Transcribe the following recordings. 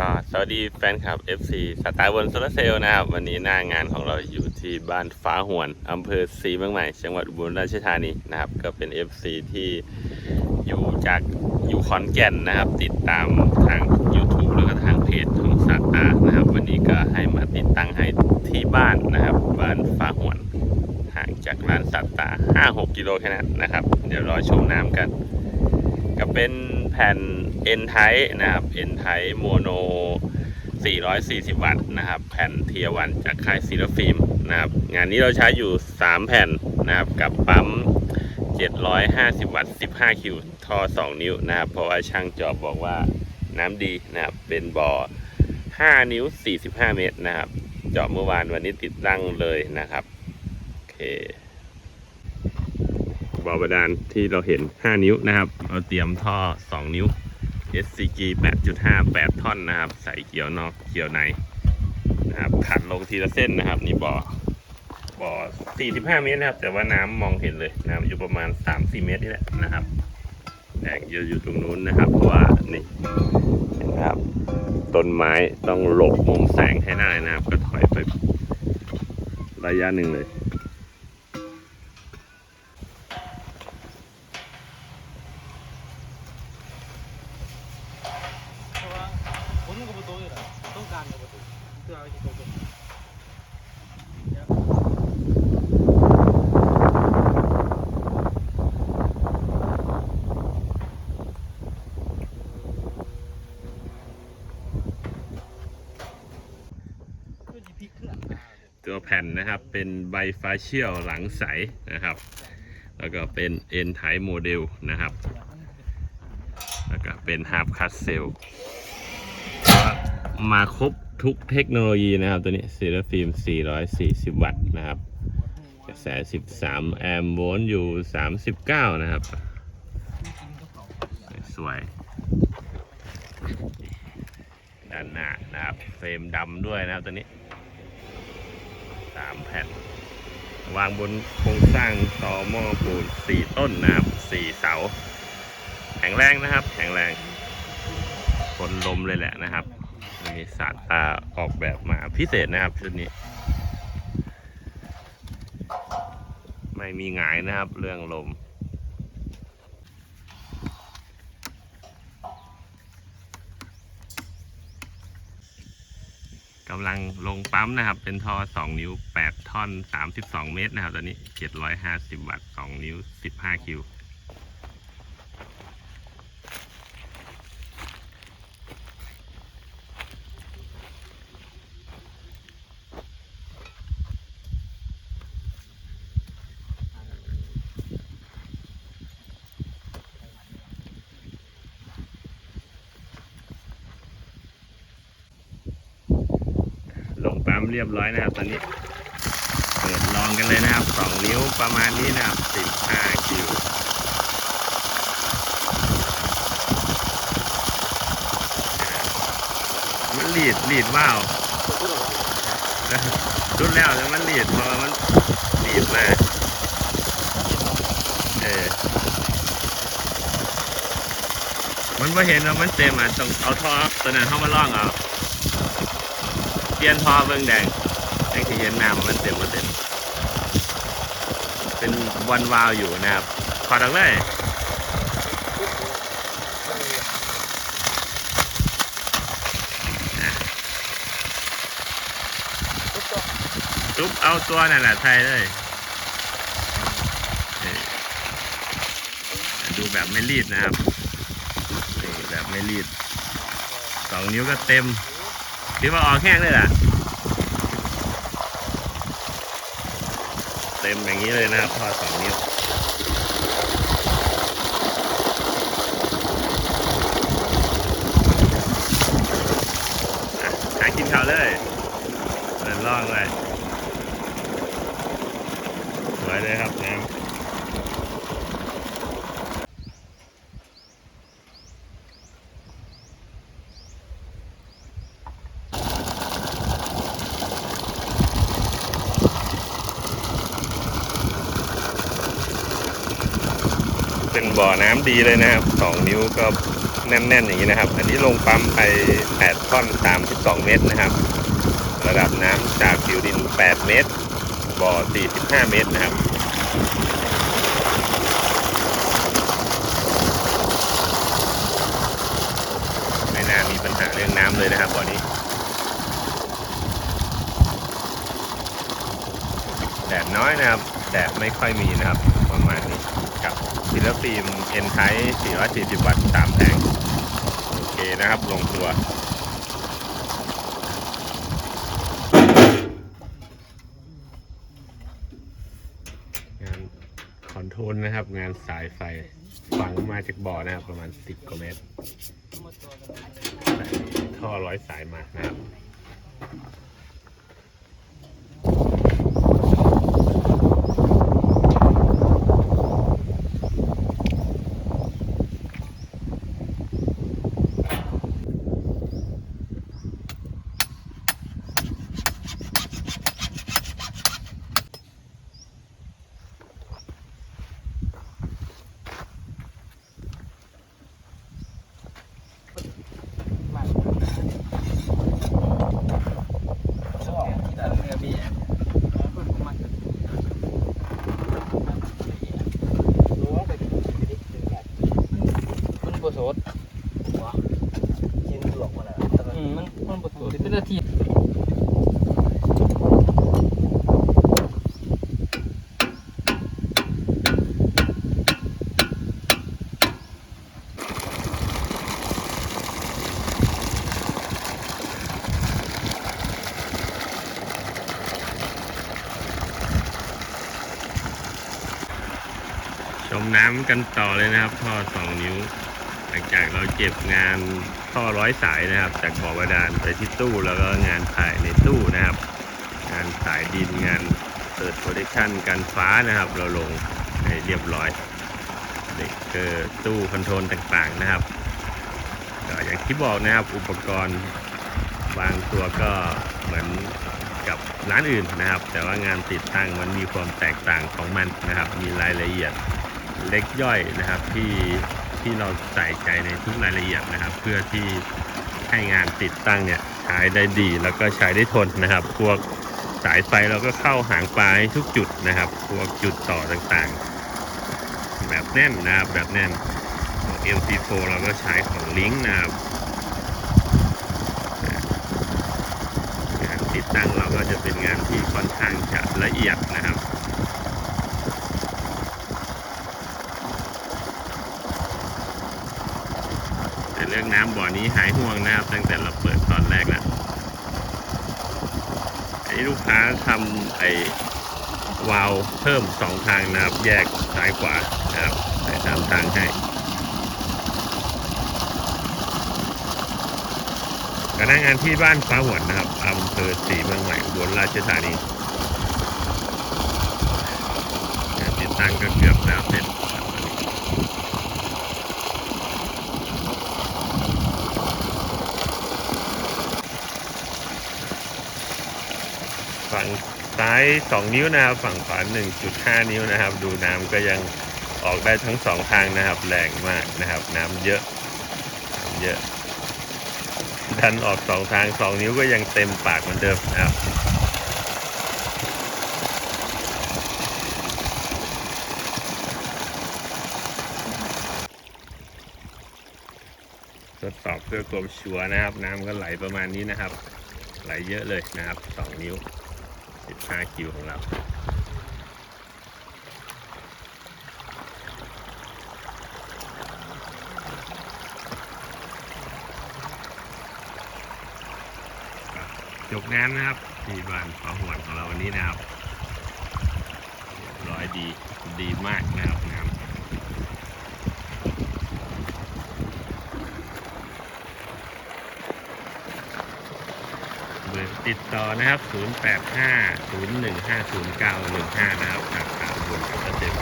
ก็สวัสดีแฟนคลับ FC สไตล์บนโซลาร์เซลล์นะครับ วันนี้หน้างานของเราอยู่ที่บ้านฟ้าหวนอำเภอศรีเมืองใหม่จังหวัดอุบลราชธานีนะครับ ก็เป็น FC ที่อยู่จากอยู่ขอนแก่นนะครับ ติดตามทาง YouTube แล้วก็ทางเพจของสตาร์นะครับ วันนี้ก็ให้มาติดตั้งให้ที่บ้านนะครับ บ้านฟ้าหวนห่างจากร้านสัตตา5-6กิโลแค่นั้นนะครับ เดี๋ยวรอชมน้ำกัน ก็เป็นแผ่น N Type นะครับ N Type Mono 440 วัตต์นะครับ แผ่นเทียวันจากค่ายซีรฟิล์มนะครับงานนี้เราใช้อยู่ 3 แผ่นนะครับกับปั๊ม 750 วัตต์ 15 คิวท่อ 2 นิ้วนะครับ เพราะว่าช่างจอบบอกว่าน้ำดีนะครับ เป็นบ่อ 5 นิ้ว 45 เมตรนะครับเจาะเมื่อวานวันนี้ติดตั้งเลยนะครับ โอเคบ่อบาดาลที่เราเห็น 5 นิ้วนะครับ เราเตรียมท่อ 2 นิ้ว SCG 8.5 8 ท่อนนะครับ ใส่เกี่ยวนอกเกี่ยวในนะครับขัดลงทีละเส้นนะครับ นี่บ่อบ่อ 45 เมตรนะครับ แต่ว่าน้ำมองเห็นเลยน้ำอยู่ประมาณ 3-4 เมตรนี่แหละนะครับแดงอยู่อยู่ตรงนู้นนะครับ เพราะว่านี่เห็นไหมครับ ต้นไม้ต้องหลบมุมแสงให้ได้นะครับ ก็ถอยไประยะหนึ่งเลย ตัวแผ่นนะครับเป็นใบฟาเชียลหลังใสนะครับ แล้วก็เป็นเอ็นไทโมเดลนะครับ แล้วก็เป็นฮาร์ปคัสเซล มาครบทุกเทคโนโลยีนะครับตัวนี้ซีรฟิล์ม 440 วัตต์นะครับ กระแส 13 แอมป์โวลต์อยู่ 39 นะครับ สวย ด้านหน้านะครับ เฟรมดำด้วยนะครับตัวนี้สามแผ่น วางบนโครงสร้างต่อหม้อปูนสี่ต้นนะครับสี่เสา แข็งแรงนะครับ แข็งแรงทนลมเลยแหละนะครับ มีศาสตร์ตาออกแบบมาพิเศษนะครับชุดนี้ ไม่มีหงายนะครับเรื่องลมกำลังลงปั๊มนะครับ เป็นท่อ 2 นิ้ว 8 ท่อน 32 เมตรนะครับ ตอนนี้ 750 วัตต์ 2 นิ้ว 15 คิว เรียบร้อยนะครับ ตอนนี้เปิดลองกันเลยนะครับ2นิ้วประมาณนี้นะครับ15คิวมันหลีดหลีดว่าวรุดแล้วแต่มันหลีดพอมันหลีดมาเออมันไม่เห็นว่ามันเต็มอะต้องเอาท่อตัวนั้นเข้ามาล่องเอา เปลี่ยนท่อเบิ่งแดงแดงที่เห็นน้ำมันเต็มมันเต็มเป็นวันวาวอยู่นะครับขอดังเลยทุบเอาตัวนั่นแหละไทยเลยดูแบบไม่รีดนะครับ แบบไม่รีดสองนิ้วก็เต็ม ถือว่าออกแห้งเลยล่ะ เต็มอย่างนี้เลยนะครับพอสองนิ้วหากินข้าวเลยเดินล่องเลยสวยเลยครับน้ำ เป็นบ่อน้ำดีเลยนะครับสองนิ้วก็แน่นๆอย่างนี้นะครับ อันนี้ลงปั๊มไป8ท่อน32เมตรนะครับ ระดับน้ำจากผิวดิน8เมตร บ่อ45เมตรนะครับไม่น่ามีปัญหาเรื่องน้ำเลยนะครับบ่อนี้แดดน้อยนะครับ แดดไม่ค่อยมีนะครับประมาณนี้กับฟิลฟิล์มเอ็นไท440 วัตต์3แผงโอเคนะครับ ลงตัวงานคอนโทรลนะครับ งานสายไฟฝังมาจากบ่อนะครับ ประมาณ 10กว่าเมตรท่อร้อยสายมานะครับ มันบ่สดอืมมันมันบ่สดเป็นนาที ชมน้ำกันต่อเลยนะครับ ท่อสองนิ้ว หลังจากเราเก็บงานท่อร้อยสายนะครับ จากบ่อบาดาลไปที่ตู้แล้วก็งานถ่ายในตู้นะครับ งานสายดินงานเปิดโปรดักชันการฟ้านะครับ เราลงให้เรียบร้อยเด็กเกอร์ตู้คอนโทรลต่างๆนะครับก็อย่างที่บอกนะครับอุปกรณ์บางตัวก็เหมือนกับร้านอื่นนะครับ แต่ว่างานติดตั้งมันมีความแตกต่างของมันนะครับ มีรายละเอียด เล็กย่อยนะครับที่ที่เราใส่ใจในทุกรายละเอียดนะครับ เพื่อที่ให้งานติดตั้งเนี่ยใช้ได้ดีแล้วก็ใช้ได้ทนนะครับ พวกสายไฟเราก็เข้าหางปลาให้ทุกจุดนะครับ พวกจุดต่อต่างๆ แบบแน่นนะครับแบบแน่นของ MC4 เราก็ใช้ของลิงก์นะครับงานติดตั้งเราก็จะเป็นงานที่ค่อนข้างจะละเอียดนะครับ แต่เรื่อง น้ำบ่อนี้หายห่วงนะครับ ตั้งแต่เราเปิดตอนแรกแล้วอันนี้ลูกค้าทำไอ้วาล์วเพิ่มสองทางนะครับ แยกซ้ายขวานะครับใส่ตามทางให้พนักงานที่บ้านฟ้าหวนนะครับอำเภอสีเมืองใหม่บลราชธานีงานติดตั้งก็เกือบแล้วเสร็จครับตอนนี้ ฝั่งซ้าย 2 นิ้วนะครับ ฝั่งขวา1.5 นิ้วนะครับ ดูน้ำก็ยังออกได้ทั้งสองทางนะครับ แรงมากนะครับ น้ำเยอะน้ำเยอะ ดันออกสองทาง 2 นิ้วก็ยังเต็มปากเหมือนเดิมนะครับทดสอบเพื่อความชัวนะครับ น้ำก็ไหลประมาณนี้นะครับ ไหลเยอะเลยนะครับ 2 นิ้ว 15 คิวของเราจบงานนะครับที่บ้านฟ้าหวนของเราวันนี้นะครับเรียบร้อยดีดีมากนะครับน้ำ เบอร์ ติดต่อนะครับ 085 015 0915 นะครับจากสามบุญกับเต็ม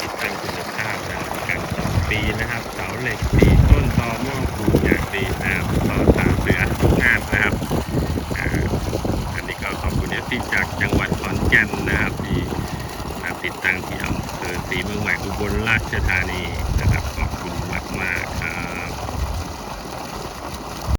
ติดตั้งคุณภาพนะครับกันสองปีนะครับ เสาเหล็กดีต้นตอหม้อคูอย่างดีนะครับต่อสามเสือทุกงานนะครับอันนี้ก็ขอบคุณเอฟซีจากจังหวัดขอนแก่นนะครับที่ติดติดตั้งที่อำเภอศรีเมืองใหม่อุบลราชธานี